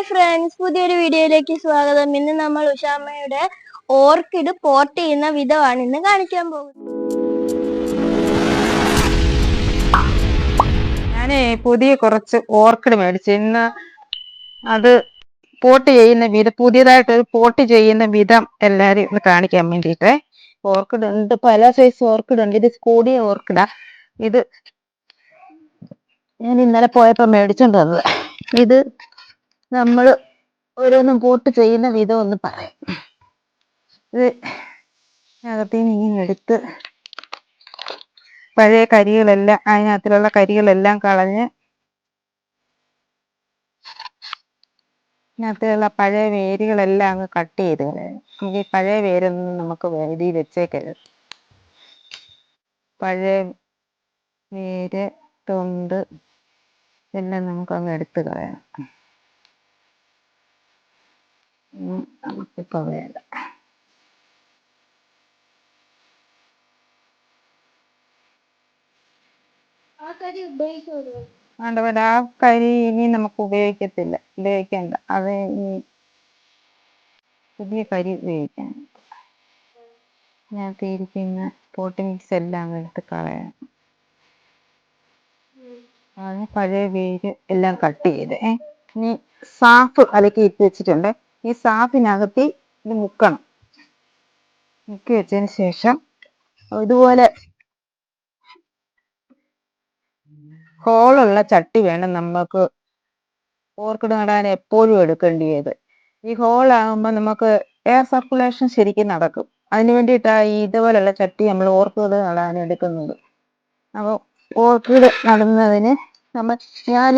Hi friends പുതിയൊരു വീഡിയോയിലേക്ക് സ്വാഗതം. ഇന്ന് നമ്മൾ ഉഷാമ്മയുടെ ഓർക്കിഡ് പോർട്ട് ചെയ്യുന്ന വിധമാണ് ഇന്ന് കാണിക്കാൻ പോകുന്നത്. ഞാൻ പുതിയ കുറച്ച് ഓർക്കിഡ് മേടിച്ചു ഇന്ന് അത് പോട്ട് ചെയ്യുന്ന വിധം പുതിയതായിട്ട് ഒരു പോട്ട് ചെയ്യുന്ന വിധം എല്ലാരും ഒന്ന് കാണിക്കാൻ വേണ്ടിയിട്ട്. ഓർക്കിഡ് ഉണ്ട് പല സൈസ് ഓർക്കിഡ് ഉണ്ട്. ഇത് കൂടിയ ഓർക്കിഡാ. ഇത് ഞാൻ ഇന്നലെ പോയപ്പോ മേടിച്ചോണ്ട് ഇത് നമ്മൾ ഓരോന്നും പോട്ട് ചെയ്യുന്ന വിധം ഒന്ന് പറയാം. ഇത് അകത്തുനിന്ന് ഇങ്ങനെ എടുത്ത് പഴയ കരികളെല്ലാം അതിനകത്തിലുള്ള കരികളെല്ലാം കളഞ്ഞ് ഇതിനകത്തുള്ള പഴയ വേരുകളെല്ലാം അങ്ങ് കട്ട് ചെയ്ത് കളയാം ഈ പഴയ വേരൊന്നും നമുക്ക് ഇതിൽ വെച്ചേക്കരുത്. പഴയ വേര് തൊണ്ട് എല്ലാം നമുക്ക് അങ്ങ് എടുത്ത് കളയണം. ഉം, വേണ്ട. വേണ്ട ആ കരി ഉപയോഗിക്കുമല്ലോ അതുപോലെ ആ കരി ഇനി നമുക്ക് ഉപയോഗിക്കത്തില്ല. ഉപയോഗിക്കണ്ട. അത് ഇനി പുതിയ കരി ഉപയോഗിക്കാൻ. ഞാൻ ഇരിക്കുന്ന പോട്ടി മിക്സ് എല്ലാം എടുത്ത് കളയാം അതിന് പഴയ വേര് എല്ലാം കട്ട് ചെയ്ത്. ഇനി സാഫ് അലക്കി ഇട്ട് വെച്ചിട്ടുണ്ട്. ഈ സാഫിനകത്ത് ഇത് മുക്കണം. മുക്കി വെച്ചതിന് ശേഷം ഇതുപോലെ ഹോളുള്ള ചട്ടി വേണം നമുക്ക് ഓർക്കിഡ് നടാൻ എപ്പോഴും എടുക്കേണ്ടിയത്. ഈ ഹോളാകുമ്പോൾ നമുക്ക് എയർ സർക്കുലേഷൻ ശരിക്കും നടക്കും. അതിന് വേണ്ടിയിട്ടാണ് ഈ ഇതുപോലുള്ള ചട്ടി നമ്മൾ ഓർക്കിഡ് നടാൻ എടുക്കുന്നത്. അപ്പോൾ ഓർക്കിഡ് നടുന്നതിന് നമ്മൾ ഞാൻ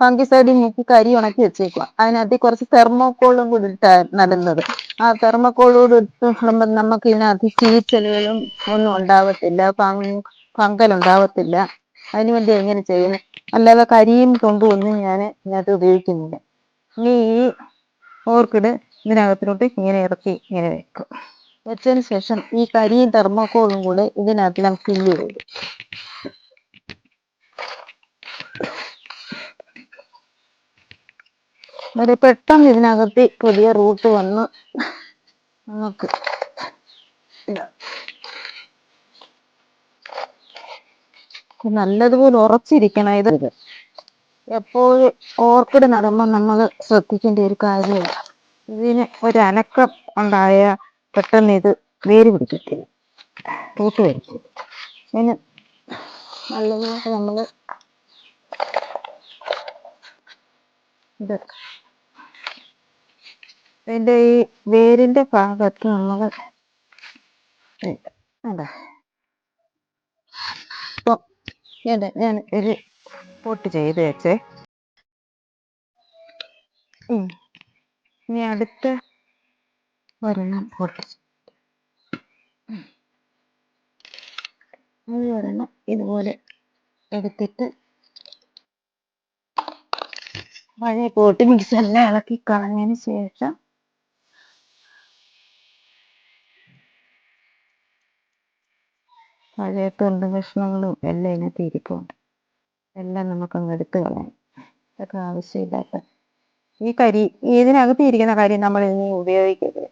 ഫംഗിസൈഡിൽ മുക്കി കരി ഉണക്കി വെച്ചേക്കുക അതിനകത്ത് കുറച്ച് തെർമോക്കോളും കൂടി ഇട്ടാണ് നടുന്നത്. ആ തെർമോക്കോളൂടെ ഇട്ട് നടുമ്പോൾ നമുക്ക് ഇതിനകത്ത് ചീച്ചലുകളും ഒന്നും ഉണ്ടാവത്തില്ല ഫംഗൽ ഉണ്ടാവത്തില്ല. അതിനു വേണ്ടി എങ്ങനെ ചെയ്യുന്നു? അല്ലാതെ കരിയും തൊണ്ടും ഒന്നും ഞാൻ ഇതിനകത്ത് ഉപയോഗിക്കുന്നില്ല. ഇനി ഈ ഓർക്കിഡ് ഇതിനകത്തിലോട്ട് ഇങ്ങനെ ഇറക്കി ഇങ്ങനെ വെക്കും. വെച്ചതിന് ശേഷം ഈ കരിയും തെർമോക്കോളും കൂടെ ഇതിനകത്തെല്ലാം ഫില്ല് ചെയ്തു. ഒരു പെട്ടെന്ന് ഇതിനകത്ത് പുതിയ റൂട്ട് വന്ന് നമുക്ക് നല്ലതുപോലെ ഉറച്ചിരിക്കണം ഇത്. എപ്പോഴും ഓർക്കിഡ് നടുമ്പോൾ നമ്മൾ ശ്രദ്ധിക്കേണ്ട ഒരു കാര്യമാണ് ഇതിന് ഒരു അനക്കം ഉണ്ടായ പെട്ടെന്ന് ഇത് വേര് പിടിക്കത്തില്ല. റൂട്ട് വരും ഇനി നല്ലതുപോലെ നമ്മൾ ഇത് ഇതിന്റെ ഈ വേരിന്റെ ഭാഗത്ത് നമ്മൾ അതാ ഞാൻ ഞാൻ ഒരു പൊട്ട് ചെയ്ത് വെച്ചേ ഇനി അടുത്ത ഒരെണ്ണം പൊട്ട്. അത് ഒരെണ്ണം ഇതുപോലെ എടുത്തിട്ട് പഴയ പോട്ട് മിക്സ് എല്ലാം ഇളക്കി കളഞ്ഞതിന് ശേഷം പഴയ തൊണ്ട കഷ്ണങ്ങളും എല്ലാം ഇതിനകത്ത് ഇരിപ്പുണ്ട് എല്ലാം നമുക്ക് അങ്ങ് എടുത്ത് കളയാം. ഇതൊക്കെ ആവശ്യമില്ലാത്ത ഈ കരി ഇതിനകത്ത് ഇരിക്കുന്ന കരി നമ്മൾ ഇനി ഉപയോഗിക്കരുത്.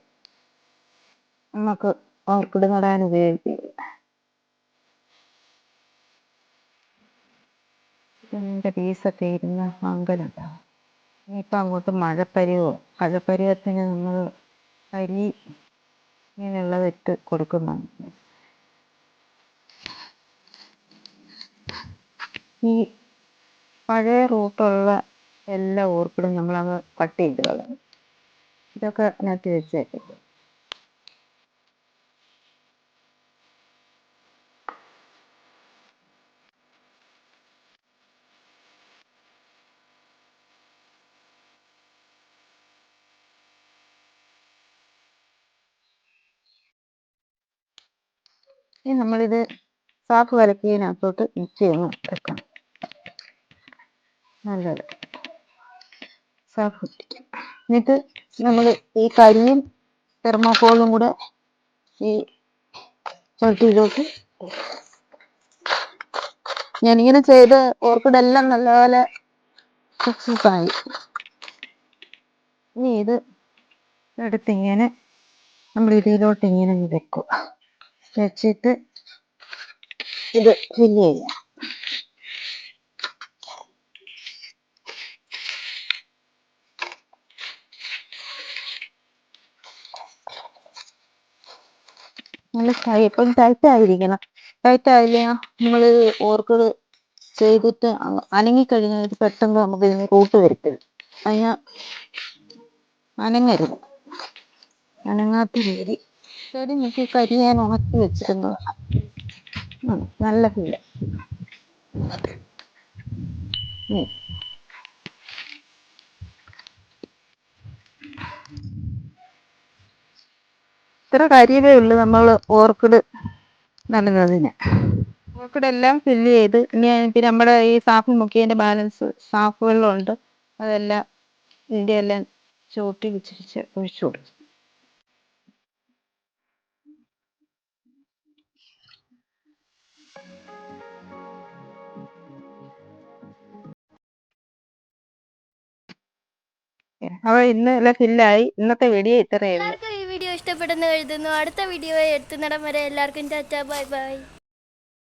നമുക്ക് ഓർക്കിഡ് നടാൻ ഉപയോഗിക്കരുത്. ഇതിന്റെ പീസൊക്കെ ഇരുന്ന് മങ്കലുണ്ടാവും ഇനിയിപ്പോ അങ്ങോട്ട് മഴപ്പരിവോ? മഴപ്പരിവത്തിന് നമ്മൾ കരി ഇങ്ങനെയുള്ളതിട്ട് കൊടുക്കുന്നുണ്ട്. ഈ പഴയ റൂട്ടുള്ള എല്ലാ ഓർക്കിഡും നമ്മളങ്ങ് കട്ട് ചെയ്ത് കളയും ഇതൊക്കെ അതിനകത്ത് വെച്ചേക്കും ഇനി നമ്മളിത് സാഫ് കലക്കിയതിനകത്തോട്ട് മിക്സ് ചെയ്ത് വെക്കണം. നല്ലത്. എന്നിട്ട് നമ്മൾ ഈ കരിയും തെർമോക്കോളും കൂടെ ഈ ചട്ടിയിലോട്ട് ഞാനിങ്ങനെ ചെയ്ത് ഓർക്കിഡ് എല്ലാം നല്ലപോലെ സക്സസ് ആയി. ഇനി ഇത് എടുത്തിങ്ങനെ നമ്മൾ ഇതിലോട്ട് ഇങ്ങനെ വെക്കുക വെച്ചിട്ട് ഇത് ഫില്ല് ചെയ്യാം. നല്ല ഇപ്പം ടൈറ്റ് ആയിരിക്കണം. ടൈറ്റ് ആയില്ല നമ്മൾ ഓർക്കിഡ് ചെയ്തിട്ട് അനങ്ങിക്കഴിഞ്ഞാൽ പെട്ടെന്ന് നമുക്ക് ഇതിന് റൂട്ട് വരുത്തരുത്. അതിന് അനങ്ങരുത്. അനങ്ങാത്ത രീതി. ചെടി നോക്കി കരി ഞാൻ ഉണക്കി വെച്ചിരുന്നു. നല്ല ഫീൽ ഇത്ര കാര്യമേ ഉള്ളൂ നമ്മൾ ഓർക്കിഡ് നടുന്നതിന്. ഓർക്കിഡ് എല്ലാം ഫില്ല് ചെയ്ത് ഇനി പിന്നെ നമ്മുടെ ഈ സാഫ് മുക്കിയതിന്റെ ബാലൻസ് സാഫ് വെള്ളമുണ്ട് അതെല്ലാം ഇതിന്റെ എല്ലാം ചോട്ടി വിച്ചിരിച്ച് ഒഴിച്ചു കൊടുക്കും. അപ്പൊ ഇന്ന് എല്ലാം ഫില്ലായി ഇന്നത്തെ വീഡിയോ ഇത്രയേ ഇഷ്ടപ്പെടുന്ന എഴുതുന്നു അടുത്ത വീഡിയോ എത്തുന്നിടം വരെ എല്ലാവർക്കും ടാറ്റ ബൈ ബൈ.